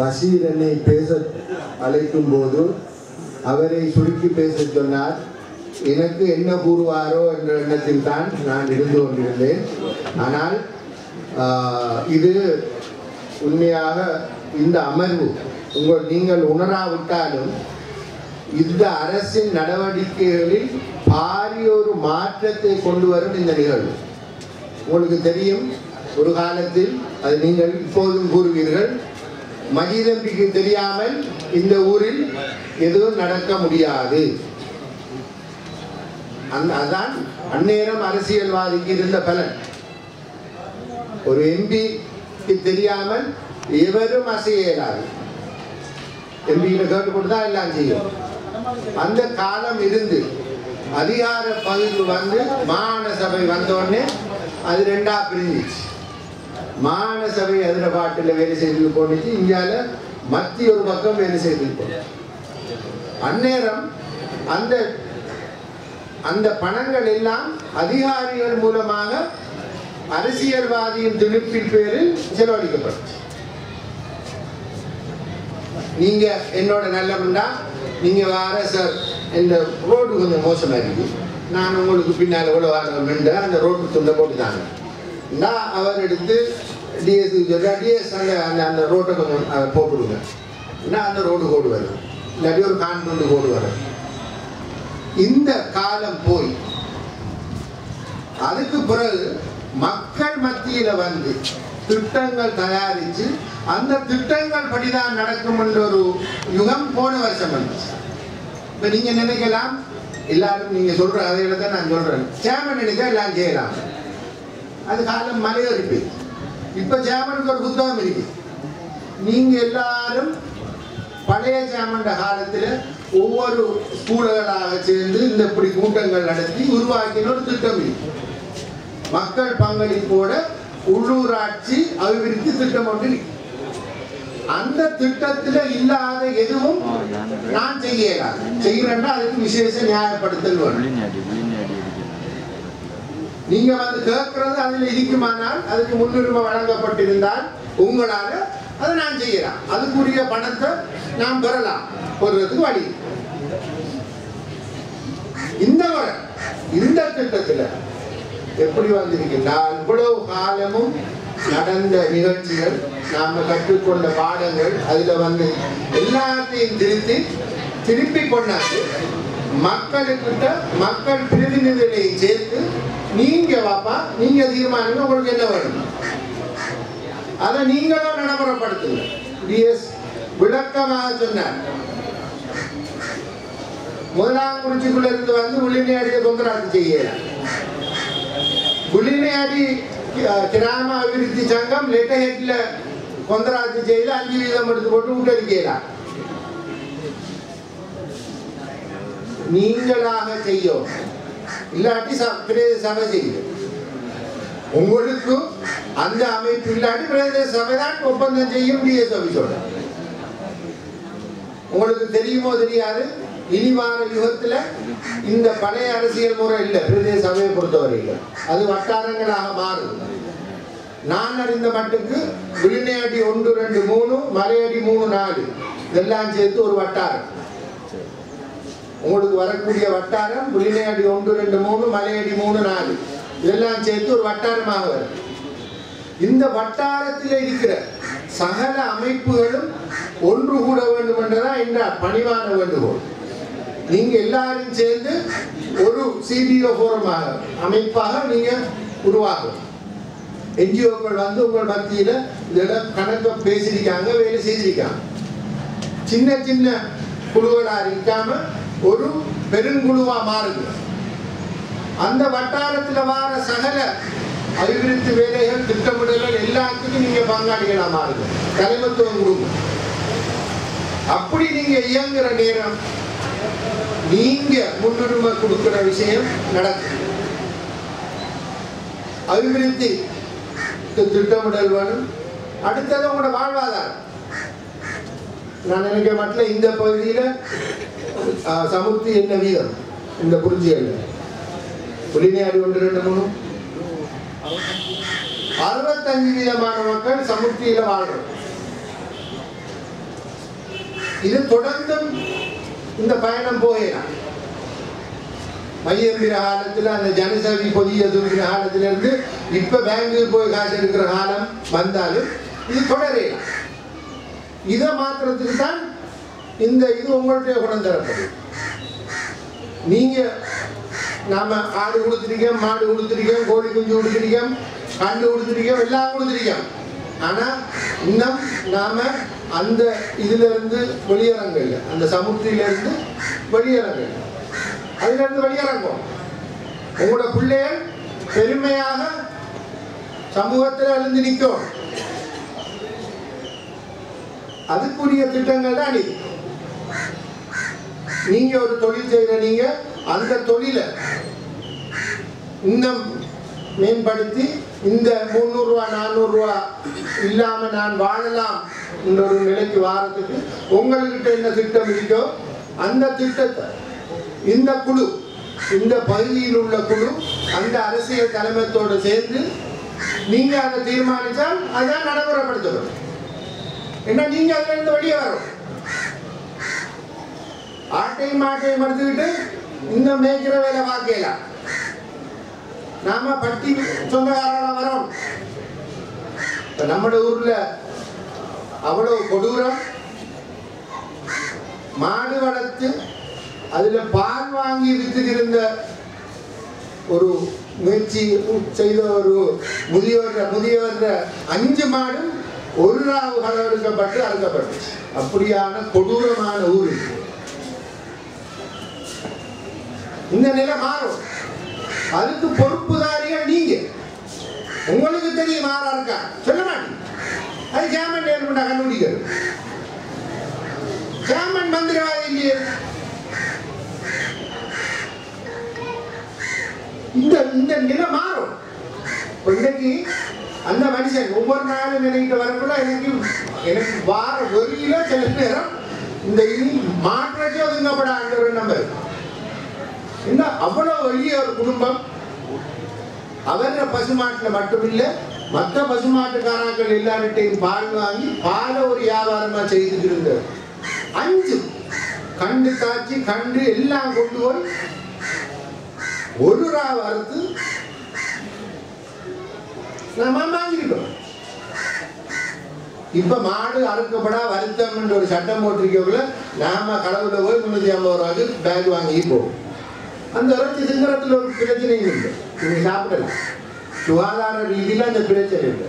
பஷீர் என்னை பேச அழைக்கும் போது அவரை சுருக்கி பேச சொன்னார் எனக்கு என்ன கூறுவாரோ என்ற எண்ணத்தில் தான் நான் இருந்து கொண்டிருந்தேன். ஆனால் இது உண்மையாக இந்த அமர்வு உங்கள் நீங்கள் உணராவிட்டாலும் இந்த அரசின் நடவடிக்கைகளில் பாரிய ஒரு மாற்றத்தை கொண்டு வரும் இந்த நிகழ்வு. உங்களுக்கு தெரியும் ஒரு காலத்தில் அது நீங்கள் இப்போதும் கூறுவீர்கள். மகிதம்பிக்கு தெரியாமல் இந்த ஊரில் எதுவும் நடக்க முடியாது. அதான் அந்நேரம் அரசியல்வாதிக்கு இருந்த பலன். ஒரு எம்பிக்கு தெரியாமல் எவரும் அசைய இயலாது எம்பிகிட்ட கேட்டுக்கொண்டு தான் எல்லாம் செய்யும். அந்த காலம் இருந்து அதிகார பகிர்வு வந்து மாகாண சபை வந்தோடனே அது ரெண்டா பிரிஞ்சிச்சு. மாகாண சபை அதிர பாட்டில் வேலை செய்து போனுச்சு இந்தியாவில் மத்திய ஒரு பக்கம் வேலை செய்து அந்நேரம் அந்த அந்த பணங்கள் எல்லாம் அதிகாரிகள் மூலமாக அரசியல்வாதியின் திணிப்பின் பேரில் செலவழிக்கப்படும் நீங்க என்னோட நல்லவன்டா நீங்க வார சார் இந்த ரோடு கொஞ்சம் மோசமா இருக்கு நான் உங்களுக்கு பின்னால் எவ்வளோ வாங்க அந்த ரோட்டு துண்டை போட்டுதாங்க. நான் அவர் எடுத்து டிஎஸ் டிஎஸ் அந்த அந்த அந்த ரோட்டை கொஞ்சம் போட்டுவிடுங்க நான் அந்த ரோடு கோடு இல்லாட்டி ஒரு கான் துண்டு கோடு இந்த காலம் போய் அதுக்கு பிறகு மக்கள் மத்தியில் வந்து திட்டங்கள் தயாரித்து அந்த திட்டங்கள் படிதான் நடக்கும் என்ற ஒரு யுகம் போன வருஷம் வந்துச்சு. இப்போ நீங்கள் நினைக்கலாம் எல்லாரும் நீங்கள் சொல்கிற அதை தான் நான் சொல்கிறேன் சேமன் நினைக்க எல்லாம் செய்யலாம். அது காலம் மலையேறி போய் இப்ப சேமனுக்கு ஒரு புத்தகம் இருக்கு. நீங்க எல்லாரும் பழைய ஜாமண்ட காலத்துல ஒவ்வொரு ஸ்கூல்களாக சேர்ந்து இந்த இப்படி கூட்டங்கள் நடத்தி உருவாக்கின ஒரு திட்டம் இருக்கு மக்கள் பங்களிப்போட உள்ளூராட்சி அபிவிருத்தி திட்டம் ஒன்று இருக்கு. அந்த திட்டத்துல இல்லாத எதுவும் நான் செய்யலாம் செய்யறேன்னா அதுக்கு விசேஷ நியாயப்படுத்தல் வேணும் நீங்க வந்து கேட்கறது அதுல இருக்குமானால் அதுக்கு முன்னுரிமை வழங்கப்பட்டிருந்தால் உங்களால அதை நான் செய்யலாம். அதுக்குரிய பணத்தை நான் பெறலாம். பெறுறதுக்கு வழி இந்த முறை இந்த திட்டத்துல எப்படி வந்திருக்கின்றால் இவ்வளவு காலமும் நடந்த நிகழ்ச்சிகள் நாம கற்றுக்கொண்ட பாடங்கள் அதுல வந்து எல்லாத்தையும் திருத்தி திருப்பி கொண்டாந்து மக்களுக்கிட்ட மக்கள் பிரதிநிதிகளை சேர்த்து நீங்க வாப்பா நீங்க தீர்மானிங்க உங்களுக்கு என்ன வேணும்? அதை நீங்களும் நடைமுறைப்படுத்துங்க. டிஎஸ் விளக்கமாக சொன்னார். முதலாம் குறிச்சிக்குள்ள இருந்து வந்து உள்ளினையாடிய தொந்தராட்சி செய்யலாம் உள்ளினை அடி கிராம அபிவிருத்தி சங்கம் லெட்டர் ஹெட்ல கொந்தராட்சி செய்து அஞ்சு வீதம் எடுத்து போட்டு விட்டடிக்கலாம் நீங்களாக செய்யும் இல்லாட்டி ச- பிரதேச சபை செய்யும் உங்களுக்கு அந்த அமைப்பு இல்லாட்டி பிரதேச சபை தான் ஒப்பந்தம் செய்யும் டிஎஸ் ஆபீஸோட உங்களுக்கு தெரியுமோ தெரியாது? இனி வார யுகத்துல இந்த பழைய அரசியல் முறை இல்லை. பிரதேச சபையை பொறுத்தவரையில் அது வட்டாரங்களாக மாறுது. நான் அறிந்த மட்டுக்கு விழுநேடி ஒன்று ரெண்டு மூணு மலையடி மூணு நாலு. இதெல்லாம் சேர்த்து ஒரு வட்டாரம். உங்களுக்கு வரக்கூடிய வட்டாரம் விழுநேடி ஒன்று ரெண்டு மூணு மலையடி மூணு நாலு. இதெல்லாம் சேர்த்து ஒரு வட்டாரமாக வரும். இந்த வட்டாரத்தில் இருக்கிற சகல அமைப்புகளும் ஒன்று கூட வேண்டும் என்றுதான் என்ற பணிவான வேண்டுகோள். நீங்க எல்லாரும் சேர்ந்து ஒரு சிபிஓ போரமாக அமைப்பாக நீங்க உருவாகும் என்ஜிஓக்கள் வந்து உங்கள் மத்தியில இதோட கணக்கை பேசியிருக்காங்க வேலை செய்திருக்காங்க. சின்ன சின்ன குழுகளா இருக்காம ஒரு பெருங்குழுவா மாறுது. அந்த வட்டாரத்துல வார சகல அபிவிருத்தி வேலைகள் திட்டமிடல்கள் எல்லாத்துக்கும் நீங்க பங்காளிகளா மாறுங்க தலைமத்துவம் கொடுங்க. அப்படி நீங்க இயங்குற நேரம் நீங்க முன்னுரிமை கொடுக்கிற விஷயம் நடக்கும் அபிவிருத்தி திட்டமிடல் வேணும். அடுத்தது உங்களோட வாழ்வாதாரம். நான் நினைக்க மட்டும் இந்த பகுதியில சமுத்தி என்ன வீதம்? இந்த குறிஞ்சியல்ல புலினியாடி ஒன்று ரெண்டு மூணு. அறுபத்தஞ்சு வீதமான மக்கள் சமுத்தியில வாழ்றோம். இது தொடர்ந்தும் இந்த பயணம் போகலாம். மையம்பிற காலத்தில் அந்த ஜனசவி பொதிய துணிக்கிற காலத்திலிருந்து இப்போ பெங்களூர் போய் காசு எடுக்கிற காலம் வந்தாலும் இது தொடரலாம். இதை மாத்திரத்துக்கு தான் இந்த இது உங்கள்கிட்ட குணம் தரப்படும் நீங்க நாம ஆடு கொடுத்துருக்கோம் மாடு கொடுத்துருக்கோம் கோழி குஞ்சு கொடுத்துருக்கோம் கண்டு கொடுத்துருக்கோம் எல்லாம் கொடுத்துருக்கோம். ஆனா இன்னும் நாம அந்த இதுல இருந்து வெளியிறங்க இல்லை அந்த சமுத்திரில இருந்து வெளியிறங்க. அதுல இருந்து வெளியிறங்கும் உங்களோட பிள்ளைய பெருமையாக சமூகத்தில் எழுந்து நிற்கும். அதுக்குரிய திட்டங்கள் தான் இது. நீங்க ஒரு தொழில் செய்யற நீங்க அந்த தொழிலை இன்னும் மேம்படுத்தி இந்த முந்நூறு ரூபா நானூறு ரூபா இல்லாம நான் வாழலாம் என்ற ஒரு நிலைக்கு வாரத்துக்கு உங்கள்கிட்ட என்ன திட்டம் இருக்கோ அந்த திட்டத்தை இந்த குழு இந்த பகுதியில் உள்ள குழு அந்த அரசியல் தலைமையத்தோடு சேர்ந்து நீங்க அதை தீர்மானித்தால் அதான் நடைமுறைப்படுத்தணும் என்ன நீங்க அதுல இருந்து வெளியே வரணும் ஆட்டையும் மாட்டையும் எடுத்துக்கிட்டு இன்னும் மேய்க்கிற வேலை பார்க்கல நாம பட்டி சொந்தக்காரால வரோம். இப்ப நம்ம ஊர்ல அவ்வளவு கொடூரம். மாடு வளர்த்து அதுல பால் வாங்கி வித்துக்கிருந்த ஒரு முயற்சி செய்த ஒரு முதியவர் முதியவர் அஞ்சு மாடும் ஒரு ராவு களவெடுக்கப்பட்டு அறுக்கப்பட்டு. அப்படியான கொடூரமான ஊர் இது. இந்த நிலை மாறும். அதுக்கு பொறுப்புதாரியா நீங்க. உங்களுக்கு தெரியும் மாறா இருக்கா? சொல்ல மாட்டீங்க. அது ஜாமன் ஏற்பட்ட கண்டுபிடிக்கிறது ஜாமன் மந்திரவாதி இல்லையே. இந்த இந்த நிலை மாறும். இன்னைக்கு அந்த மனுஷன் ஒவ்வொரு நாளும் நினைக்கிட்டு வரக்குள்ள எனக்கு எனக்கு வார வெறியில சில நேரம் இந்த மாற்றத்தை ஒதுங்கப்பட ஆண்டு நம்பர். என்ன அவ்வளவு வலிய ஒரு குடும்பம்? அவர பசுமாட்டில் மட்டுமில்லை மற்ற பசுமாட்டுக்காரர்கள் எல்லார்கிட்டையும் பால் வாங்கி பாலை ஒரு வியாபாரமா செய்துட்டு இருந்தது அஞ்சு கண்டு காய்ச்சி கண்டு எல்லாம் கொண்டு போய் ஒரு ரா வறுத்து நம்ம வாங்கிருக்கோம் இப்ப மாடு அறுக்கப்படா வருத்தம் ஒரு சட்டம் போட்டிருக்கவங்கள நாம கடவுள போய் முன்னூத்தி ஐம்பது ரூபாய்க்கு பேக் வாங்கி போவோம் அந்த இறைச்சி திங்கறதுல ஒரு பிரச்சனையும் இல்லை நீங்க சாப்பிடலாம் சுகாதார ரீதியில அந்த பிரச்சனை இல்லை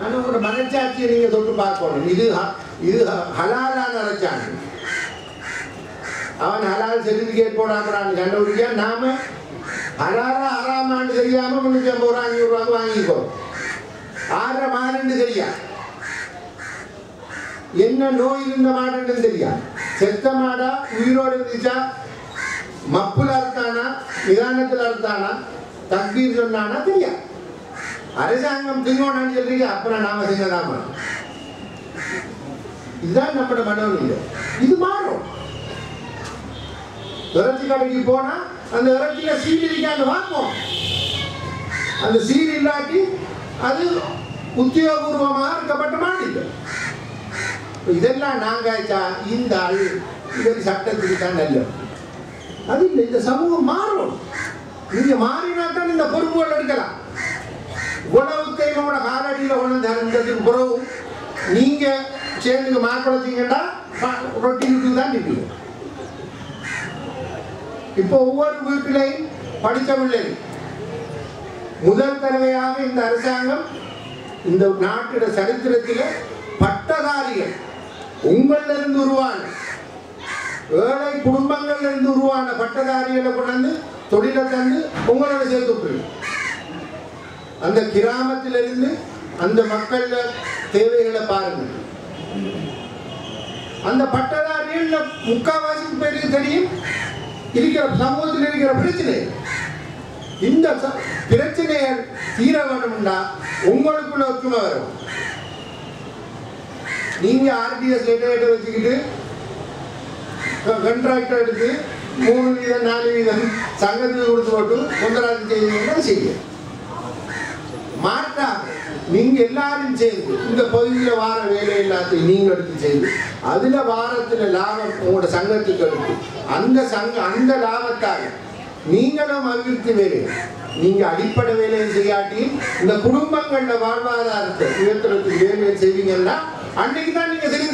ஆனா உங்களோட மனச்சாட்சியை நீங்க தொட்டு பார்க்கணும். இது இது ஹலாலான இறைச்சான் அவன் ஹலால் சர்டிபிகேட் போடாமறான்னு கண்டுபிடிக்க நாம ஹலாலா ஹராமான்னு தெரியாம முன்னூத்தி ஐம்பது ரூபா அஞ்சூறு ரூபாய்க்கு வாங்கிக்கோ. ஆறரை மாடுன்னு தெரியா? என்ன நோய் இருந்த மாடுன்னு தெரியா? செத்த மாடா உயிரோடு இருந்துச்சா? மப்புல நிதானத்தில் அறுத்தானா தக்பீர் சொன்னானா? தெரியா அரசாங்கம் திங்கோனான்னு சொல்றீங்க அப்புறம் நாம செஞ்சதாம இதுதான் நம்மளோட மனோநிலை. இது மாறும். இறைச்சி கடைக்கு போனா அந்த இறைச்சியில சீல் இருக்கான்னு வாங்குவோம் அந்த சீல் இல்லாட்டி அது உத்தியோகபூர்வமாக இருக்கப்பட்ட மாநில இதெல்லாம் நாங்காய்ச்சா இந்த ஆள் இது சட்டத்துக்கு தான் நல்லது. அது இல்லை இந்த சமூகம் மாறும். நீங்க மாறினா தான் இந்த பொறுப்புகள் எடுக்கலாம். உணவுக்கு என்னோட காலடியில் உணர்ந்து இருந்ததுக்கு பிறகு நீங்க சேர்ந்து மார்க்குழச்சிங்கன்னா ரொட்டி விட்டு தான் நிற்பீங்க இப்போ ஒவ்வொரு வீட்டிலையும் படித்த பிள்ளை முதல் தடவையாக இந்த அரசாங்கம் இந்த நாட்டோட சரித்திரத்தில் பட்டதாரிகள் உங்களிலிருந்து இருந்து உருவான ஏழை குடும்பங்கள்ல இருந்து உருவான பட்டதாரிகளை கொண்டாந்து தொழிலை தந்து உங்களோட சேர்த்து விட்டுருங்க. அந்த கிராமத்திலிருந்து அந்த மக்கள தேவைகளை பாருங்க. அந்த பட்டதாரிகள் முக்காவாசி பேருக்கு தெரியும். இருக்கிற சமூகத்தில் இருக்கிற பிரச்சனை. இந்த ச- பிரச்சனையை தீர வேணும்னா உங்களுக்குள்ள ஒற்றுமை வரும். நீங்க ஆர்டிஎஸ் லெட்டர் வச்சுக்கிட்டு கண்ட்ராக்டர் எடுத்து மூணு வீதம் நாலு வீதம் சங்கத்துக்கு கொடுத்து போட்டு கொந்தராஜ் செய்யுங்கன்னா செய்ய மாற்றாக நீங்க எல்லாரும் சேர்ந்து இந்த பகுதியில் வார வேலை எல்லாத்தையும் நீங்க எடுத்து செய்து அதுல வாரத்துல லாபம் உங்களோட சங்கத்துக்கு எடுத்து அந்த சங்க அந்த லாபத்தால் நீங்களும் அபிவிருத்தி வேலை நீங்க அடிப்படை வேலையை செய்யாட்டி இந்த குடும்பங்களோட வாழ்வாதாரத்தை உயர்த்துறதுக்கு வேலையை செய்வீங்கன்னா அன்னைக்கு தான் நீங்க தெரிஞ்சு